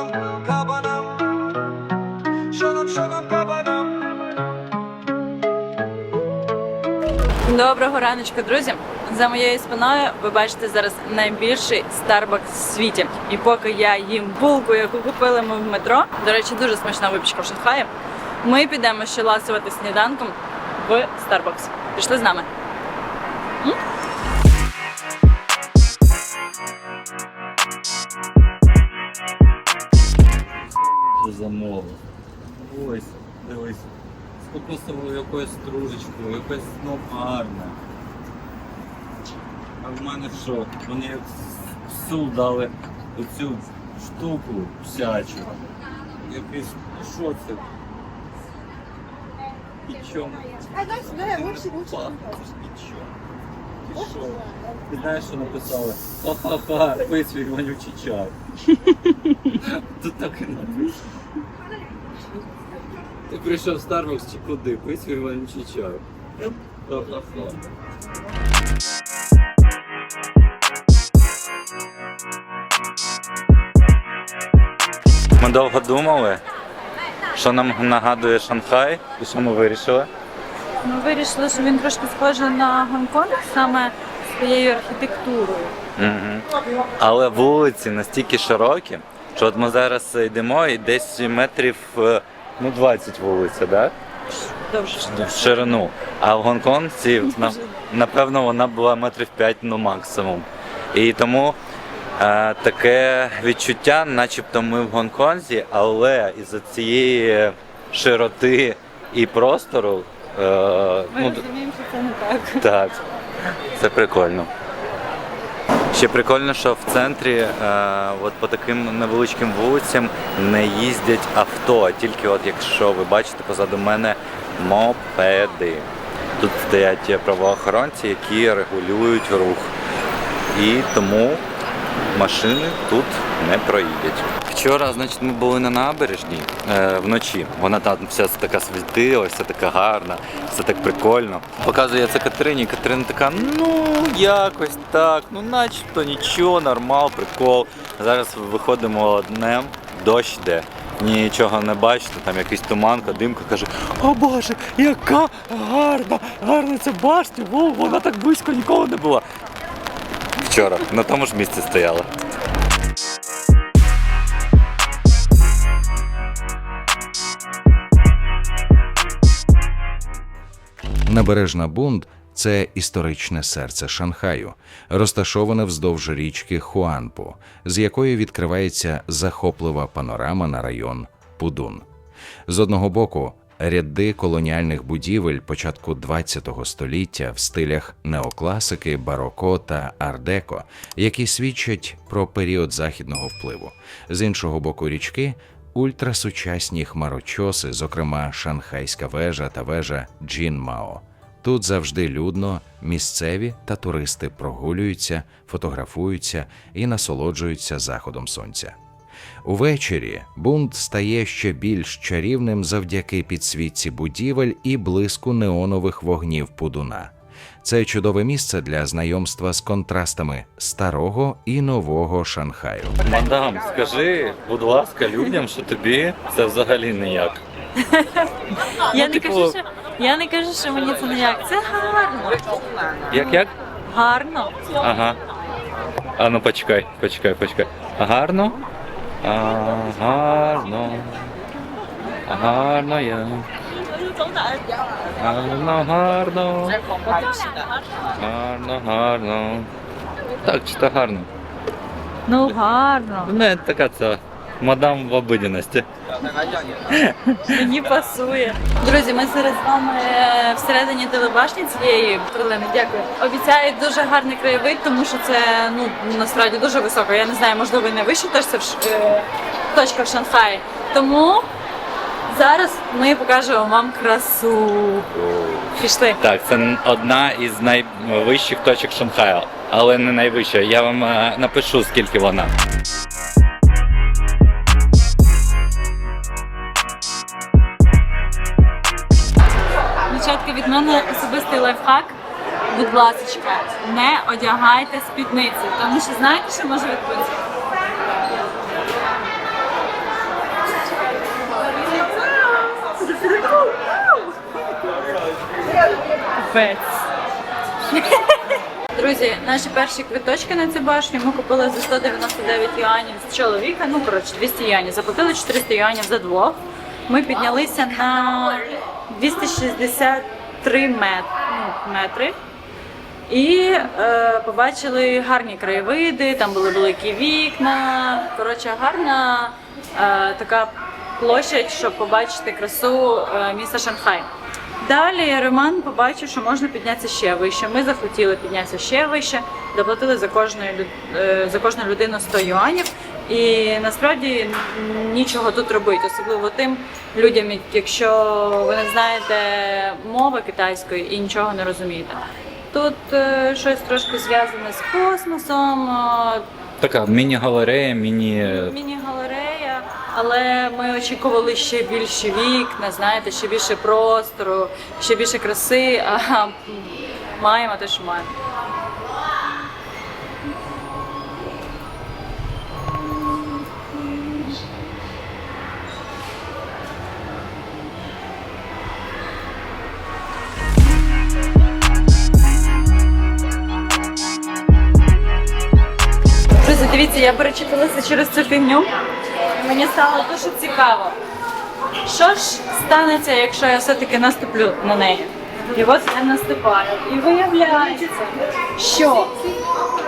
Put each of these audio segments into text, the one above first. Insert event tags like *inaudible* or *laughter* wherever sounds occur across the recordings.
Kabanam, kabanam Şanam şanam kabanam Доброго раночку, друзі! За моєю спиною ви бачите зараз найбільший Starbucks в світі. І поки я їм булку, яку купили ми в метро, до речі, дуже смачна випічка в Шанхаї. Ми підемо ще ласувати сніданком в Starbucks. Пішли з нами. Замовив. Ось, дивись. З кокосовою якоюсь стружечкою, якось ну гарне. А в мене що? Мені як в дали оцю штуку всячу. Якийсь, що це? І чому? І? Ти що? Ти знаєш, що написали? Ха-ха-ха, пий свій вонючий чай. *laughs* Тут так і написано. Ти прийшов в Starbucks чи куди? Пий свій вонючий чай. Ха-ха-ха. Ми довго думали, що нам нагадує Шанхай, і що ми вирішили. Ми вирішили, що він трошки схожий на Гонконг саме своєю архітектурою. Угу. Але вулиці настільки широкі, що от ми зараз йдемо і десь метрів е, ну, 20 вулиця, да? В ширину. А в Гонконзі, напевно, вона була метрів 5 ну, максимум. І тому е, таке відчуття, начебто ми в Гонконзі, але із-за цієї широти і простору. Е, Ми ну, розуміємо, що це не так. так, це прикольно. Ще прикольно, що в центрі е, от по таким невеличким вулицям не їздять авто, а тільки от якщо ви бачите позаду мене мопеди. Тут стоять правоохоронці, які регулюють рух. І тому машини тут не проїдять. Вчора, значить, ми були на набережній е, вночі. Вона там вся така світила, вся така гарна, все так прикольно. Показує це Катерині. Катерина така, ну якось так, ну начебто нічого, нормал, прикол. Зараз виходимо днем, дощ йде. Нічого не бачите, там якийсь туманка, димка каже: О Боже, яка гарна, гарна ця башня, Вау, вона так близько ніколи не була. Вчора на тому ж місці стояла. Набережна Бунд це історичне серце Шанхаю, розташоване вздовж річки Хуанпу, з якої відкривається захоплива панорама на район Пудун. З одного боку, ряди колоніальних будівель початку ХХ століття в стилях неокласики, бароко та ардеко, які свідчать про період західного впливу. З іншого боку річки ультрасучасні хмарочоси, зокрема шанхайська вежа та вежа Джінмао. Тут завжди людно, місцеві та туристи прогулюються, фотографуються і насолоджуються заходом сонця. Увечері бунт стає ще більш чарівним завдяки підсвітці будівель і блиску неонових вогнів Пудуна. Це чудове місце для знайомства з контрастами старого і нового Шанхаю. Мадам, скажи, будь ласка, людям, що тобі це взагалі ніяк. *laughs* Я не типу- кажу, що я не кажу, що мені це ніяк. Це гарно. Як як? Гарно. Ага. А ну почекай, почекай, почекай. Гарно? А, гарно. Гарно я. Гарно, гарно. Гарно, гарно. Так, чи то гарно? Ну гарно. Не така це. Мадам в обидяності. Мені пасує. Друзі, ми зараз з вами е, всередині телебашні цієї перлини. Дякую. Обіцяють дуже гарний краєвид, тому що це ну насправді дуже високо. Я не знаю, можливо, і найвища точка в Ш- е, точка в Шанхаї. Тому зараз ми покажемо вам красу. Пішли. Так, це одна із найвищих точок Шанхаю, але не найвища. Я вам е, напишу, скільки вона. мене особистий лайфхак. Будь ласка, не одягайте спідниці, тому що знаєте, що може відбутися? Друзі, наші перші квиточки на цю башню ми купили за 199 юанів з чоловіка. Ну, коротше, 200 юанів. Заплатили 400 юанів за двох. Ми піднялися на 260 263 мет... ну, метри. І е, побачили гарні краєвиди, там були великі вікна. Коротше, гарна е, така площадь, щоб побачити красу е, міста Шанхай. Далі Роман побачив, що можна піднятися ще вище. Ми захотіли піднятися ще вище, доплатили за кожну, е, за кожну людину 100 юанів. І насправді нічого тут робити, особливо тим людям, якщо ви не знаєте мови китайської і нічого не розумієте. Тут е, щось трошки зв'язане з космосом, е, Така міні-галерея, міні. міні-галерея, але ми очікували ще більше вікна, знаєте, ще більше простору, ще більше краси, а маємо те, що маємо. Дивіться, я перечиталася через цю фігню. І мені стало дуже цікаво. Що ж станеться, якщо я все-таки наступлю на неї? І от я наступаю. І виявляється, що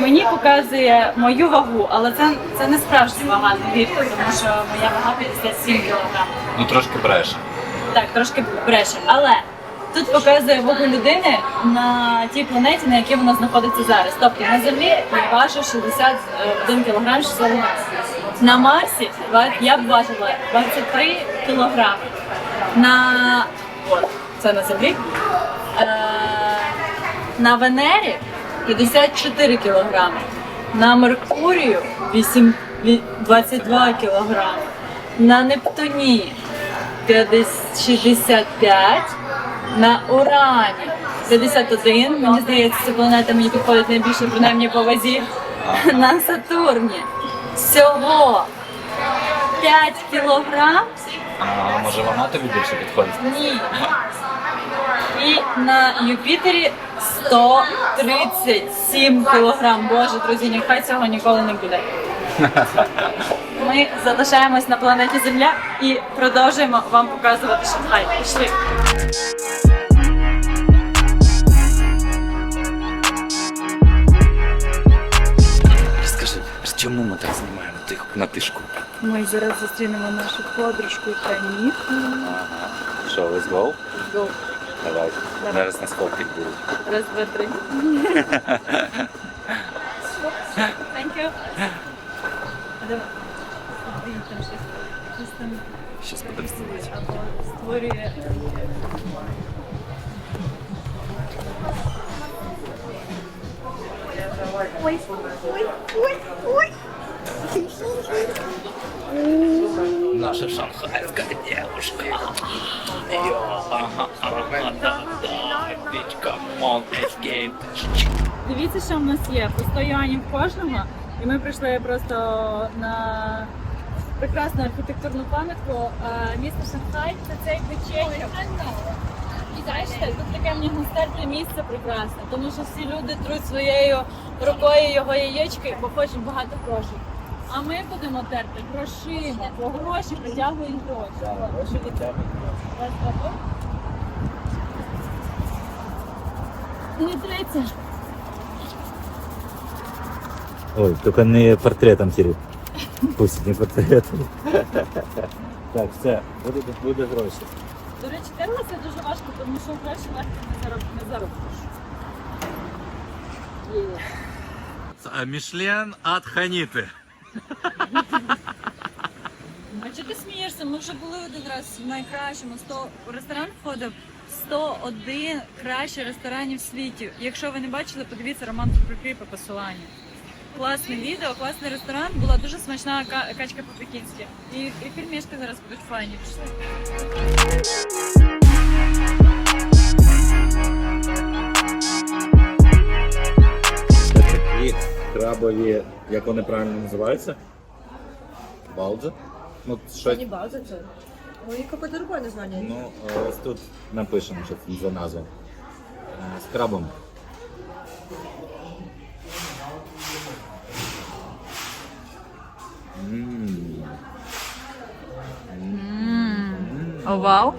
мені показує мою вагу, але це, це не справжня вага, не вірте, тому що моя вага 57 кг. Ну трошки бреше. Так, трошки бреше. Але тут показує вагу людини на тій планеті, на якій вона знаходиться зараз. Тобто на Землі я важу 61 кг 60 грам. На Марсі я б важила 23 кг. На от, це на Землі. Е, на Венері 54 кг. На Меркурію 8, ві- 22 кг. На Нептуні 50 65, на Урані 51. Мені здається, ця планета мені підходить найбільше, принаймні по вазі. На Сатурні всього 5 кілограм. А може вона тобі більше підходить? Ні. І на Юпітері 137 кілограм. Боже, друзі, нехай цього ніколи не буде. *laughs* Ми залишаємось на планеті Земля і продовжуємо вам показувати Шанхай. Пішли. на тишку? Ми зараз зустрінемо нашу подружку Тані. Ага. Що, let's go? Go. Давай. Давай. Зараз нас фоткать будуть. Раз, два, три. *laughs* Thank you. А давай. Смотри, там щось. Щось там Щас будемо знімати. або створює. Наша шанхайська девушка. Йо, Come on, escape. Дивіться, що в нас є. По 100 юанів кожного. І ми прийшли просто на прекрасну архітектурну пам'ятку е, міста Шанхай. Це цей печення. І бачите, тут таке в нього стерте місце прекрасне, тому що всі люди труть своєю рукою його яєчки, бо хочуть багато грошей. А ми будемо терти грошима, бо гроші притягують гроші. Гроші відтягують гроші. Не треться. Ой, только не портретом теперь. Пусть не портретом. Так, все, буде, буде гроші. До речі, терлася дуже важко, тому що гроші легко не зароб... не заробиш. Є. Мішлен от Ханіти. А чого ти смієшся? Ми вже були один раз в найкращому 100... ресторан входив 101 кращий ресторанів в світі. Якщо ви не бачили, подивіться Роман прикріпи посилання. Класне відео, класний ресторан, була дуже смачна качка по-пекінськи. І, і фільмішки зараз будуть файні. Крабові, як вони правильно називаються? Балдзи? Ну, щось, Не база це. Ну, і какое-то другое название. ну, ось тут напишемо, що це за назва. З крабом. М. О, вау.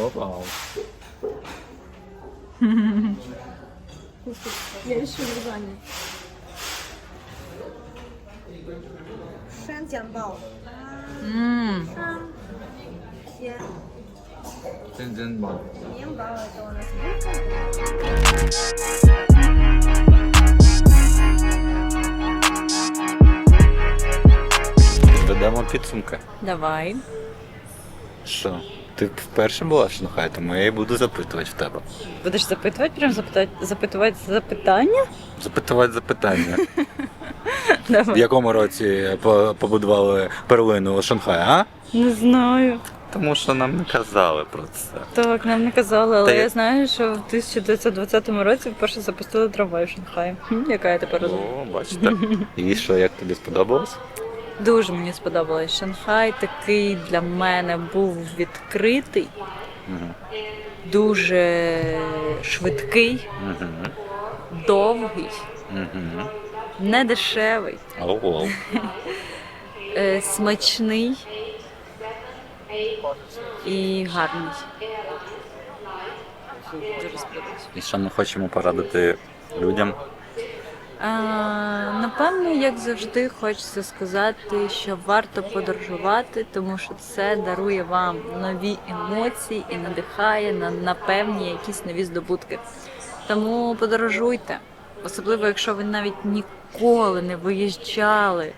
О, вау. Я ще вражання. 山姜包， Мм. 鲜， Тин-тин. 面包的多呢是 Ведемо підсумки. Давай. Що? Ти вперше була в Шанхаї, тому я і буду запитувати в тебе. Будеш запитувати, прям запитати, запитувати запитання? Запитувати запитання. *laughs* В якому році по- побудували перлину Шанхая, а? Не знаю. Тому що нам не казали про це. Так, нам не казали, але Та я- я знаю, що в 1920 році вперше запустили трамвай в Шанхаї. Хм, Яка я тепер розумію. О, бачите. І що, як тобі сподобалось? Дуже мені сподобалось. Шанхай такий для мене був відкритий, Угу. дуже швидкий, Угу. довгий, Недешевий, Ого. е, смачний і гарний. І що ми хочемо порадити людям? А, напевно, як завжди, хочеться сказати, що варто подорожувати, тому що це дарує вам нові емоції і надихає на, на певні якісь нові здобутки. Тому подорожуйте, особливо якщо ви навіть ніколи не виїжджали.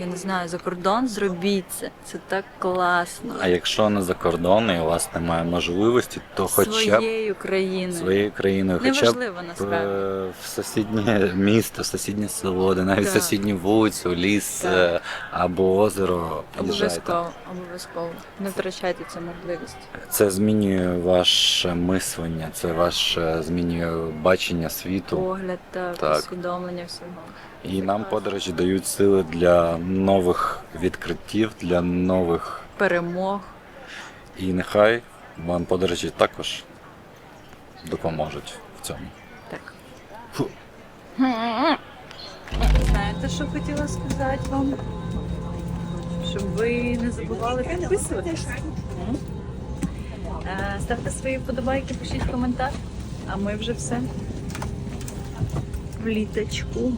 Я не знаю, за кордон зробіть це. Це так класно. А якщо не за кордон і у вас немає можливості, то хоча б Своєю країною. своєю країною, хоча б Неважливо е, насправді. в сусіднє місто, в сусіднє село, де навіть Так. сусідню вулицю, ліс Так. е, або озеро. Їжджайте. Обов'язково, обов'язково. Не втрачайте цю можливість. Це змінює ваше мислення, це ваше змінює бачення світу. Погляд та Так. усвідомлення всього. І нам подорожі дають сили для нових відкриттів, для нових. Перемог. І нехай вам подорожі також допоможуть в цьому. Так. Фу. Знаєте, що хотіла сказати вам? Щоб ви не забували підписуватися. Е, Ставте свої вподобайки, пишіть коментар, а ми вже все в літочку.